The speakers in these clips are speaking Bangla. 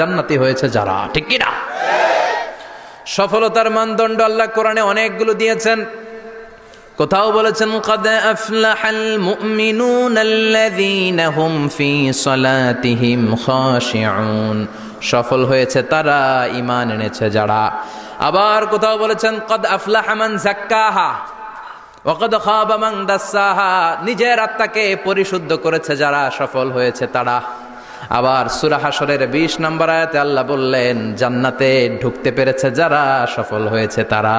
জান্নাতি হয়েছে যারা। ঠিক কি না সফলতার মানদণ্ড আল্লাহ কোরআনে অনেকগুলো দিয়েছেন। কোথাও বলেছেন, কদ আফলাহাল মুমিনুন আল্লাযীনা হুম ফি সালাতিহিম খাশিউন। সফল হয়েছে তারা, ঈমান এনেছে যারা। আবার কোথাও বলেছেন, কদ আফলাহা মান যাক্কাহা ওয়াকদ খাবা মান দাসসাহা নিজের আত্মাকে পরিশুদ্ধ করেছে যারা, সফল হয়েছে তারা। আবার সূরা হাশরের 20 নম্বর আয়াতে আল্লাহ বললেন, জান্নাতে ঢুকতে পেরেছে যারা, সফল হয়েছে তারা।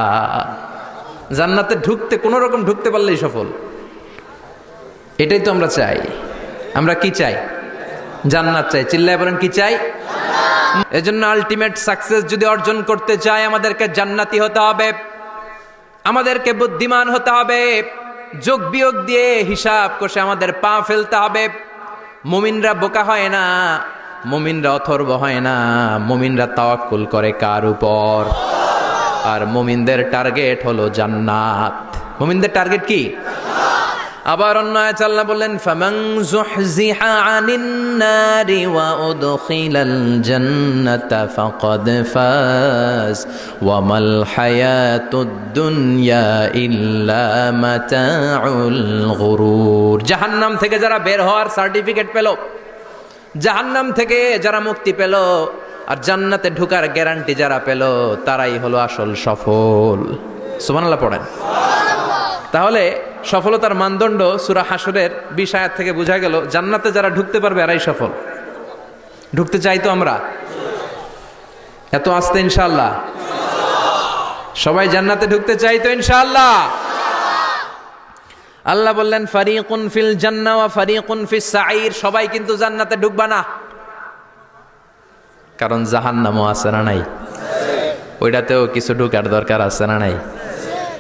জান্নাতে ঢুকতে, কোনো রকম ঢুকতে পারলেই সফল। এটাই তো আমরা চাই। আমরা কি চাই? জান্নাত চাই। চিল্লায় বলেন, কি চাই? এজন্য আলটিমেট সাকসেস যদি অর্জন করতে চাই আমাদেরকে জান্নাতি হতে হবে। আমাদেরকে বুদ্ধিমান হতে হবে। যোগ বিয়োগ দিয়ে হিসাব কষে আমাদের পা ফেলতে হবে। মুমিনরা বোকা হয় না, মুমিনরা অথর্ব হয় না, মুমিনরা তাওয়াক্কুল করে কার উপর? আর মুমিনদের টার্গেট হলো জান্নাত। মুমিনদের টার্গেট কি? আবার অন্য আয়াত বললেন, ফামান যুহজিহা আনিন নারি ওয়া উদখিলাল জান্নাতা ফাকাদ ফাজ ওয়া মাল হায়াতুদ দুনিয়া ইল্লা মাতাউল গুরুর। জাহান্নাম থেকে যারা বের হওয়ার সার্টিফিকেট পেল, জাহান্নাম থেকে যারা মুক্তি পেল আর জান্নাতে ঢুকার গ্যারান্টি যারা পেল, তারাই হলো আসল সফল। সুবহানাল্লাহ পড়েন। তাহলে সফলতার মানদণ্ড সুরা হাসরের বিশ থেকে বোঝা গেল, জান্নাতে যারা ঢুকতে পারবে এরাই সফল। ঢুকতে চাই তো আমরা? এত আসতে ইনশাল্লাহ সবাই জান্নাতে ঢুকতে চাই তো ইনশাল্লাহ আল্লাহ বললেন, ফারিকুন ফিল জান্না ওয়া ফারিকুন ফিস সাঈর। সবাই কিন্তু জান্নাতে ঢুকবা না। কারণ জাহান্নামও আছে না নাই? ওইটাতেও কিছু ঢুকার দরকার আছে না নাই?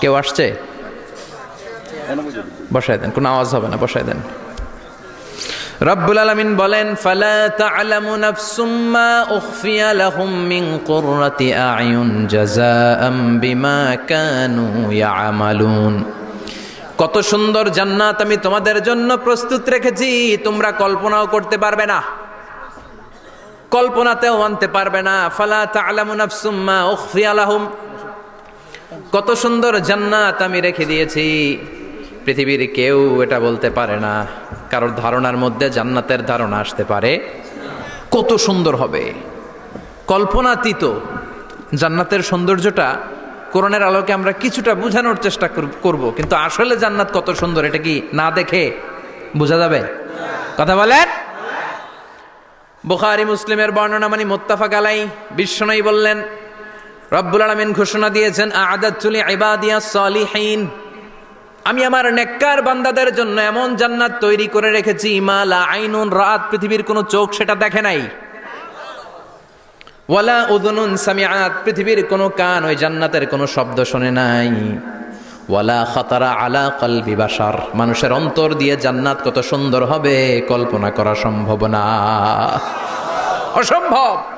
কেউ আসছে? বসায় দেন, কোনো আওয়াজ হবে না, বসায় দেন। রব্বুল আলামিন বলেন, ফালা তা'লামু নাফসুম মা উখফিয়া লাহুম মিন কুররাতি আ'য়ুন জাযাআম বিমা কানু ইয়ামালুন। কত সুন্দর জান্নাত আমি তোমাদের জন্য প্রস্তুত রেখেছি, তোমরা কল্পনাও করতে পারবে না, কল্পনাতেও আনতে পারবে না। ফালা তা'লামু নাফসুম মা উখফিয়া লাহুম কত সুন্দর জান্নাত আমি রেখে দিয়েছি। পৃথিবীর কেউ এটা বলতে পারে না। কারোর ধারণার মধ্যে জান্নাতের ধারণা আসতে পারে। কত সুন্দর হবে। কল্পনাতীত জান্নাতের সৌন্দর্যটা কোরআনের আলোকে আমরা কিছুটা বোঝানোর চেষ্টা করব কিন্তু আসলে জান্নাত কত সুন্দর এটা কি না দেখে বোঝা যাবে? কথা বলেন? বুখারি, মুসলিমের বর্ণনা মানে মোত্তাফাক আলাই বিশ্বনয়ী বললেন রব্বুল আলমিন ঘোষণা দিয়েছেন আদাতুলি ইবাদিয়া সলিহীন আমি আমার নেককার বান্দাদের জন্য এমন জান্নাত তৈরি করে রেখেছি ইমালা আইনুন রাত পৃথিবীর কোনো চোখ সেটা দেখে নাই। ওয়ালা উদুনুন সামিআত পৃথিবীর কোনো কান ওই জান্নাতের কোনো শব্দ শোনে নাই। ওয়ালা খাতারা আলা কলবি বাসার মানুষের অন্তর দিয়ে জান্নাত কত সুন্দর হবে, কল্পনা করা সম্ভব না। অসম্ভব।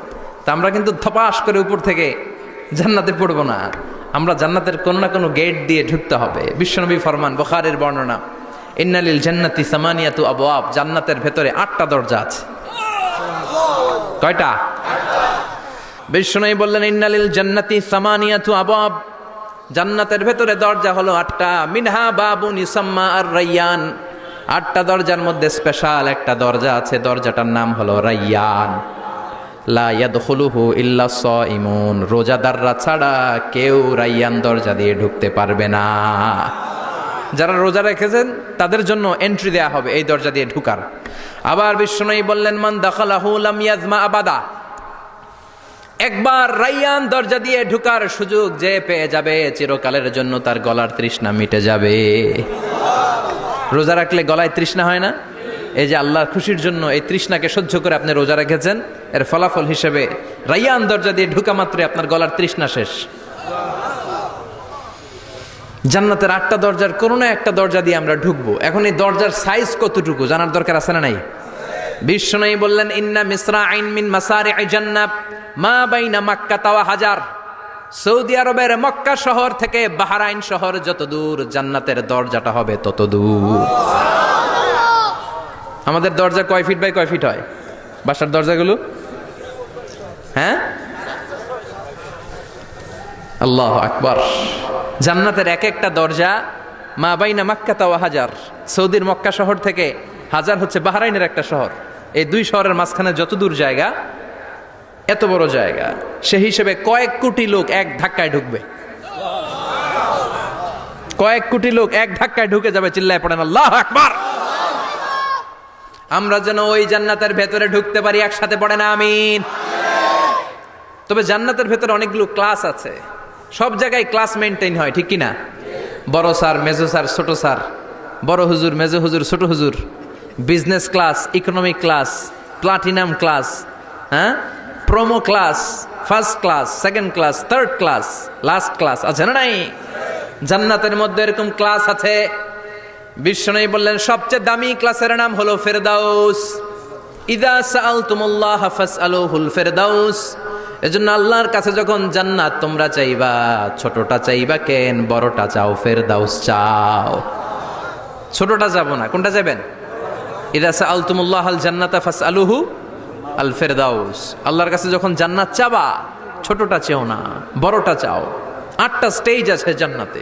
তা আমরা কিন্তু থপাস করে উপর থেকে জান্নাতে পড়ব না। আমরা জান্নাতের কোনো না কোনো গেট দিয়ে ঢুকতে হবে। বিশ্বনবী ফরমান, বখারের বর্ণনা, ইন্নালিল জান্নাতি সামানিয়াতু আবওয়াব জান্নাতের ভেতরে আটটা দরজা আছে। কয়টা? বিশ্বনবী বললেন, ইন্নালিল জান্নাতি সামানিয়াতু আবওয়াব জান্নাতের ভেতরে দরজা হলো আটটা। মিনহা বাবুন ইসাম্মা আর রাইয়ান আটটা দরজার মধ্যে স্পেশাল একটা দরজা আছে। দরজাটার নাম হলো রাইয়ান। লা ইয়াদখুলুহু ইল্লা সাইমুন রোজাদাররা ছাড়া কেউ রাইয়ান দরজা দিয়ে ঢুকতে পারবে না। যারা রোজা রেখেছেন, তাদের জন্য এন্ট্রি দেয়া হবে এই দরজা দিয়ে ঢুকার। আবার বিষ্ণুই বললেন, মান দাখালাহু লাম ইয়াজমা আবাদা। একবার রাইয়ান দরজা দিয়ে ঢুকার সুযোগ যে পেয়ে যাবে, চিরকালের জন্য তার গলার তৃষ্ণা মিটে যাবে। রোজা রাখলে গলায় তৃষ্ণা হয় না? এই যে আল্লাহর খুশির জন্য এই তৃষ্ণাকে সহ্য করে আপনি রোজা রেখেছেন, এর ফলাফল হিসেবে রাইয়ান দরজা দিয়ে ঢুকা মাত্রই আপনার গলার তৃষ্ণা শেষ। জান্নাতের আটটা দরজার কোনো না একটা দরজা দিয়ে আমরা ঢুকবো। এখন এই দরজার সাইজ কতটুকু? জানার দরকার আছে না নাই? বিশ্বনয়ী বললেন, ইন্না মিসরা আইন মিন মাসারি জান্নাত, মা বাইনা মাক্কা তাওয়া হাজার। সৌদি আরবের মক্কা শহর থেকে বাহারাইন শহর যত দূর জান্নাতের দরজাটা হবে তত দূর। আমাদের দরজা কয় ফিট বাই কয় ফিট হয়? বাসার দরজাগুলো? হ্যাঁ? আল্লাহ আকবর। জান্নাতের এক একটা দরজা মা বাইনা মাক্কা তাওয়া হাজার। সৌদির মক্কা শহর থেকে হাজার হচ্ছে বাহরাইনের একটা শহর। এই দুই শহরের মাঝখানে যত দূর জায়গা, এত বড় জায়গা, সে হিসেবে কয়েক কোটি লোক এক ধাক্কায় ঢুকবে। কয়েক কোটি লোক এক ধাক্কায় ঢুকে যাবে, চিল্লায় পড়েন আল্লাহ আকবার। আমরা যেন ওই জান্নাতের ভেতরে ঢুকতে পারি, একসাথে পড়ে না, আমিন। তবে জান্নাতের ভেতরে অনেকগুলো ক্লাস আছে। সব জায়গায় ক্লাস মেনটেন হয়, ঠিক কিনা? বড় স্যার, মেজো স্যার, ছোট স্যার। বড় হুজুর, মেজো হুজুর, ছোট হুজুর। Business class, economic class, platinum class হ্যাঁ? Promo class, first class, second class, third class, last class, আছে না নাই? জান্নাতের মধ্যে এরকম ক্লাস আছে। বিশ্বনবী বললেন, সবচেয়ে দামি ক্লাসের নাম হলো ফেরদাউস। ইদা সাআলতুমুল্লাহ ফাসআলুহুল ফেরদাউস। এজন্য আল্লাহর কাছে যখন জান্নাত তোমরা চাইবা, ছোটটা চাইবা কেন, বড়টা চাও, ফেরদাউস চাও। ছোটটা যাব না, কোনটা যাবেন? ইদা সাআলতুমুল্লাহ আল জান্নাতা ফাসআলুহু আল ফেরদাউস। আল্লাহর কাছে যখন জান্নাত চাবা, ছোটটা চেও না, বড়টা চাও। আটটা স্টেজ আছে জান্নাতে।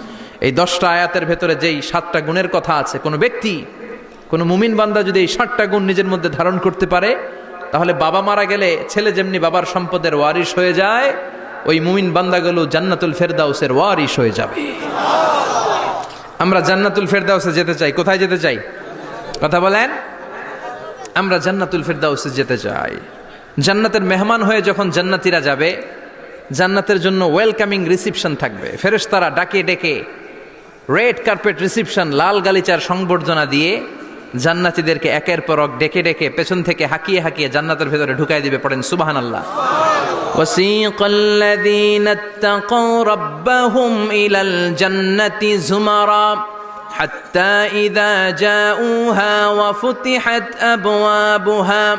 এই দশটা আয়াতের ভেতরে যেই সাতটা গুণের কথা আছে, কোনো ব্যক্তি, কোনো মুমিন বান্দা যদি এই সাতটা গুণ নিজের মধ্যে ধারণ করতে পারে, তাহলে বাবা মারা গেলে ছেলে যেমনি বাবার সম্পদের ওয়ারিশ হয়ে যায়, ওই মুমিন বান্দাগুলো জান্নাতুল ফেরদাউসের ওয়ারিশ হয়ে যাবে। আমরা জান্নাতুল ফেরদাউসে যেতে চাই, কোথায় যেতে চাই? কথা বলেন? আমরা জান্নাতুল ফেরদাউসে যেতে চাই। জান্নাতের মেহমান হয়ে যখন জান্নাতিরা যাবে, জান্নাতের জন্য ওয়েলকামিং রিসিপশন থাকবে। ফেরেশতারা ডাকে ডেকে রেড কার্পেট রিসিপশন লাল গালিচার সংবর্ধনা দিয়ে জান্নাতীদেরকে একের পর এক ডেকে ডেকে পেছন থেকে হাকিয়ে হাকিয়ে জান্নাতের ভেতরে ঢুকাই দিবে পড়েন সুবাহান আল্লাহ وسيق الذين اتقوا ربهم إلى الجنة زمرا حتى إذا جاءوها وفتحت أبوابها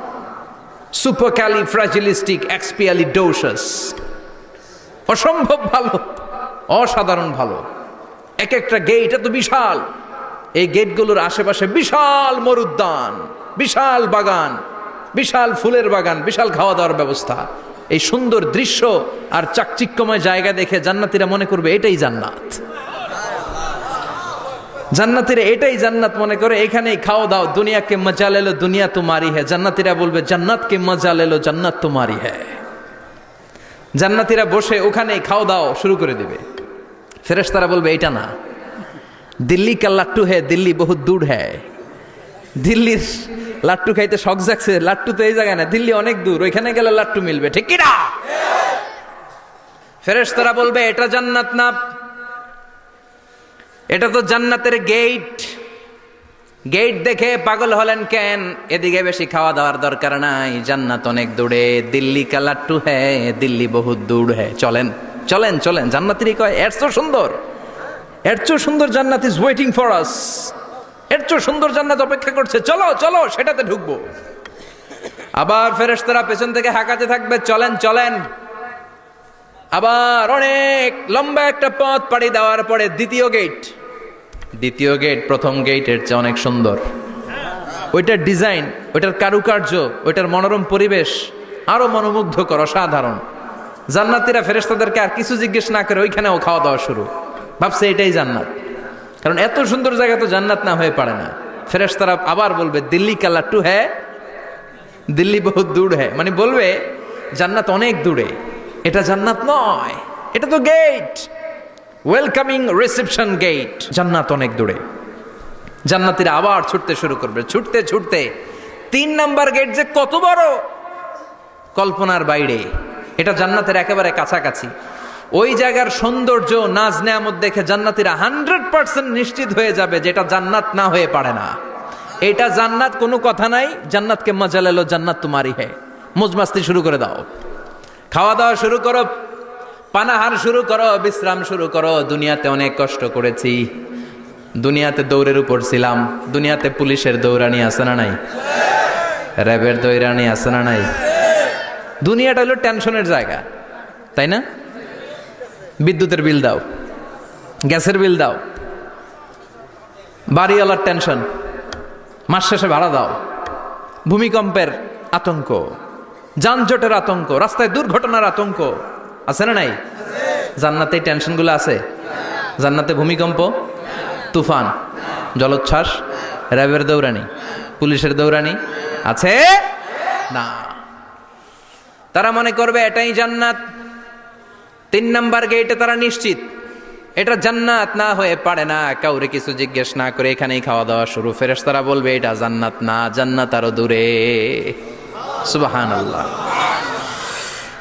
supercalifragilisticexpialidocious অসম্ভব ভালো, অসাধারণ ভালো। এক একটা গেট এত বিশাল। এই গেটগুলোর আশেপাশে বিশাল মরুদ্যান, বিশাল বাগান, বিশাল ফুলের বাগান, বিশাল খাওয়া দাওয়ার ব্যবস্থা। এই সুন্দর দৃশ্য আর চাকচিক্যময় জায়গা দেখে জান্নাতিরা মনে করবে এটাই জান্নাত। জান্নাতিরা এটাই জান্নাত মনে করে, এখানেই খাও দাও, দুনিয়াকে মজা লেলো দুনিয়া তোমারি হ্যাঁ জান্নাতিরা বলবে, জান্নাতকে মজা লেলো জান্নাত তোমারি হ্যাঁ জান্নাতিরা বসে ওখানেই খাও দাও শুরু করে দেবে। ফেরেশতারা বলবে এটা না। দিল্লি কা লাট্টু হ্যাঁ দিল্লি বহুত দূর হ্যাঁ দিল্লির লাট্টু খাইতে শখ জাগছে, লাট্টু তো এই জায়গায় না, দিল্লি অনেক দূর, ওইখানে গেলে লাট্টু মিলবে, ঠিক কিনা ফেরেশতারা বলবে, এটা জান্নাত না এটা তো জান্নাতের গেট গেট দেখে পাগল হলেন কেন? এদিকে বেশি খাওয়া দাওয়ার দরকার নাই। জান্নাত অনেক দূরে। দিল্লি কা লাট্টু হ্যাঁ দিল্লি বহুত দূর হ্যাঁ চলেন চলেন চলেন। জান্নাতেরই কয়, এর তো সুন্দর। এর চেয়েও সুন্দর জান্নাত ইজ ওয়েটিং ফর আস এর চেয়েও সুন্দর জান্নাত অপেক্ষা করছে। চলো চলো, সেটাতে ঢুকবো। আবার ফেরেশতারা পেছন থেকে হাঁকাতে থাকবে। চলেন চলেন। আবার অনেক লম্বা একটা পথ পাড়ি দেওয়ার পরে দ্বিতীয় গেট দ্বিতীয় গেট প্রথম গেটের চেয়ে অনেক সুন্দর। ওইটার ডিজাইন ওইটার কারুকার্য, ওইটার মনোরম পরিবেশ আরও মনোমুগ্ধকর, অসাধারণ। জান্নাতিরা ফেরেশতাদেরকে আর কিছু জিজ্ঞেস না করে ওইখানেও খাওয়া দাওয়া শুরু। ভাবছে এটাই জান্নাত। কারণ এত সুন্দর জায়গা তো জান্নাত না হয়ে পারে না। ফেরেশতারা আবার বলবে, দিল্লি কা টু হ্যাঁ দিল্লি বহুত দূর হ্যাঁ মানে বলবে, জান্নাত অনেক দূরে। এটা জান্নাত নয়। এটা তো গেট ওয়েলকামিং রিসেপশন গেট জান্নাত অনেক দূরে। জান্নাতিরা আবার ছুটতে শুরু করবে। ছুটতে ছুটতে তিন নাম্বার গেট যে কত বড়? কল্পনার বাইরে। এটা জান্নাতের একেবারে কাছাকাছি। ওই জায়গার সৌন্দর্য, নাজ নেয়ামত দেখে জান্নাতিরা হান্ড্রেড পার্সেন্ট নিশ্চিত হয়ে যাবে যেটা জান্নাত না হয়ে পারে না। এটা জান্নাত কোনো কথা নাই। জান্নাতকে মজা লেলো জান্নাত তোমারই হে। মজমাস্তি শুরু করে দাও। খাওয়া দাওয়া শুরু করো। পানাহার শুরু করো, বিশ্রাম শুরু করো। দুনিয়াতে অনেক কষ্ট করেছি। দুনিয়াতে দৌড়ের উপর ছিলাম। দুনিয়াতে পুলিশের দৌড়ানি আছে না নাই? র্যাবের দৌড়ানি আছে না নাই? দুনিয়াটা হলো টেনশনের জায়গা, তাই না? বিদ্যুতের বিল দাও, গ্যাসের বিল দাও, বাড়িওয়ালার টেনশন, মাস শেষে ভাড়া দাও। ভূমিকম্পের আতঙ্ক, যানজটের আতঙ্ক, রাস্তায় দুর্ঘটনার আতঙ্ক। আছে না নাই? জান্নাতে টেনশনগুলো আছে? জান্নাতে ভূমিকম্প? তুফান? জলোচ্ছ্বাস? র্যাবের দৌড়ানি? পুলিশের দৌড়ানি? আছে? না। তারা মনে করবে এটাই জান্নাত। তিন নাম্বার গেটে তারা নিশ্চিত। এটা জান্নাত না হয়ে পারে না। কাউরে কিছু জিজ্ঞেস না করে এখানেই খাওয়া দাওয়া শুরু। ফেরেস তারা বলবে, এটা জান্নাত না। জান্নাত আরও দূরে। সুবাহান আল্লাহ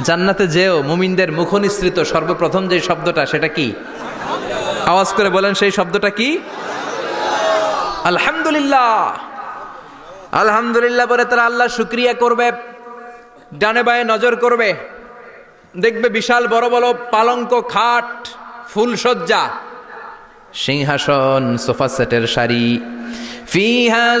জান্নাতে যেও, মুমিনদের মুখনিসৃত সর্বপ্রথম যে শব্দটা, সেটা কি? আওয়াজ করে বলেন, সেই শব্দটা কি? আলহামদুলিল্লাহ। আলহামদুলিল্লাহ বলে তারা আল্লাহ শুক্রিয়া করবে, ডানে বায়ে নজর করবে। দেখবে বিশাল বড় বড় পালঙ্ক, খাট ফুলসজ্জা সিংহাসন, সোফা সেটের শাড়ি ফিহা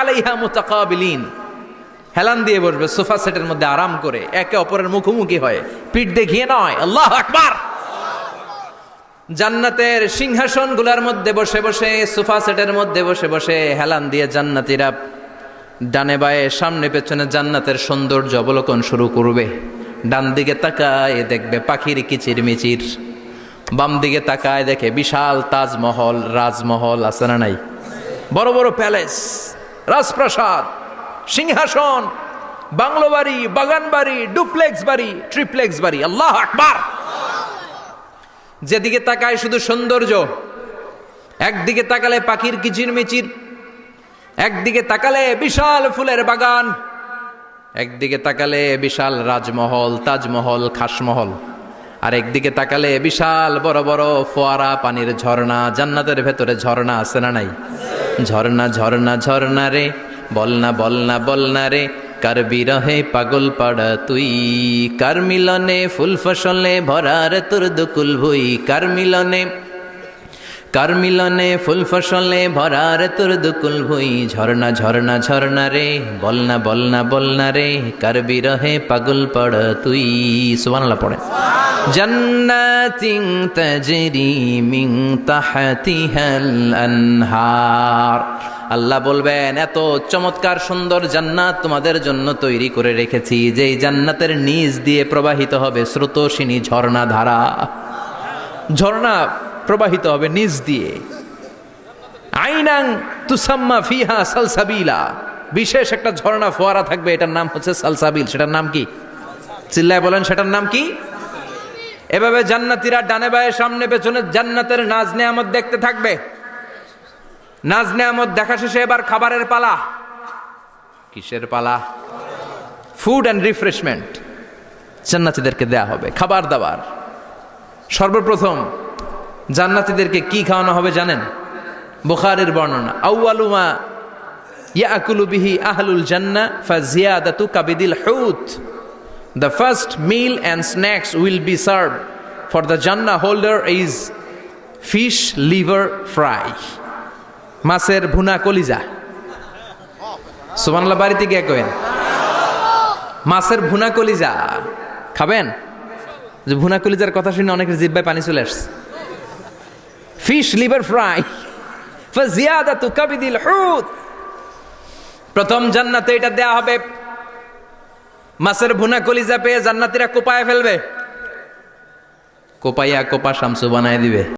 আলাইহা হেলান দিয়ে বসবে, সোফা সেটের মধ্যে আরাম করে, একে অপরের মুখোমুখি হয়। পিঠ দেখিয়ে নয়, আল্লাহ আকবার। জান্নাতের সিংহাসনগুলার মধ্যে বসে বসে, সোফা সেটের মধ্যে বসে বসে হেলান দিয়ে জান্নাতিরা ডানে বায়ে, সামনে পেছনে জান্নাতের সৌন্দর্য অবলোকন শুরু করবে। ডান দিকে তাকায় দেখবে পাখির কিচির মিচির বাম দিকে তাকায় দেখে বিশাল তাজমহল, রাজমহল আছে না নাই? বড় বড় প্যালেস, রাজপ্রাসাদ, সিংহাসন, বাংলো বাড়ি, বাগান বাড়ি, ডুপ্লেক্স বাড়ি, ট্রিপ্লেক্স বাড়ি। আল্লাহ আকবার। যেদিকে তাকায় শুধু সৌন্দর্য, একদিকে তাকালে পাখির কিচির মিচির, একদিকে তাকালে বিশাল ফুলের বাগান, একদিকে তাকালে বিশাল রাজমহল, তাজমহল, খাসমহল। আর একদিকে তাকালে বিশাল বড় বড় ফোয়ারা পানির ঝর্ণা, জান্নাতের ভেতরে ঝর্ণা আছে না নাই? ঝর্ণা ঝর্ণা ঝর্ণা রে, বলনা বলনা বলনা রে, কার বিরহে পাগল পাড়া তুই? কার মিলনে ফুল ফসলে ভরার তোর দুকুল ভুই? কার মিলনে কার মিলনে ফুল ফসলে ভরার তোর দুকুল ভুই? ঝর্ণা ঝর্ণা ঝর্ণা রে, বলনা বলনা বলনা রে, কার বিরহে পাগল পড় তুই? সুবহানাল্লাহ পড়ে জান্নাতিন তাজরি মিন তাহতিহাল আনহার আল্লাহ বলবেন, এত চমৎকার সুন্দর জান্নাত তোমাদের জন্য তৈরি করে রেখেছি, যেই জান্নাতের নিচ দিয়ে প্রবাহিত হবে স্রোতসিনী ঝর্ণা ধারা ঝর্ণা প্রবাহিত হবে নিজ দিয়ে। আইনাং তুসাম্মা ফিহা সালসাবিলা। বিশেষ একটা ঝর্ণা ফোয়ারা থাকবে, এটার নাম হচ্ছে সালসাবিল। সেটার নাম কি? চিল্লায় বলেন, সেটার নাম কি? এভাবে জান্নাতিরা ডানে বায়ে, সামনে পেছনে জান্নাতের নাজ নেয়ামত দেখতে থাকবে। নাজ নেয়ামত দেখা শেষে এবার খাবারের পালা। কিসের পালা? ফুড অ্যান্ড রিফ্রেশমেন্ট জান্নাতিদেরকে দেয়া হবে, খাবার দাবার। সর্বপ্রথম, জান্নাতীদেরকে কি খাওয়ানো হবে জানেন? বুখারের বর্ণনা আউয়ালুমা ইয়াকুলু বিহি আহলুল জান্না ফাজিয়াদাতু কাবিদিল হুত। The first meal and snacks will be serve for the জান্না holder is fish liver fry মাছের ভুনা কলিজা। সুমানলা বাড়িতে গিয়ে কেন মাছের ভুনা কলিজা। খাবেন? যে ভুনা কলিজার কথা শুনে অনেকের জিব্বায় পানি চলে আসছে। ফিশ লিভার ফ্রাই ফাজিয়াদাতু কাবিদিল হুত প্রথম জান্নাতে এটা দেয়া হবে মাছের ভুনা কলিজা পেয়ে জান্নাতিরা কোপায় ফেলবে। কোপাইয়া কোপা শামসু বানায় দিবে।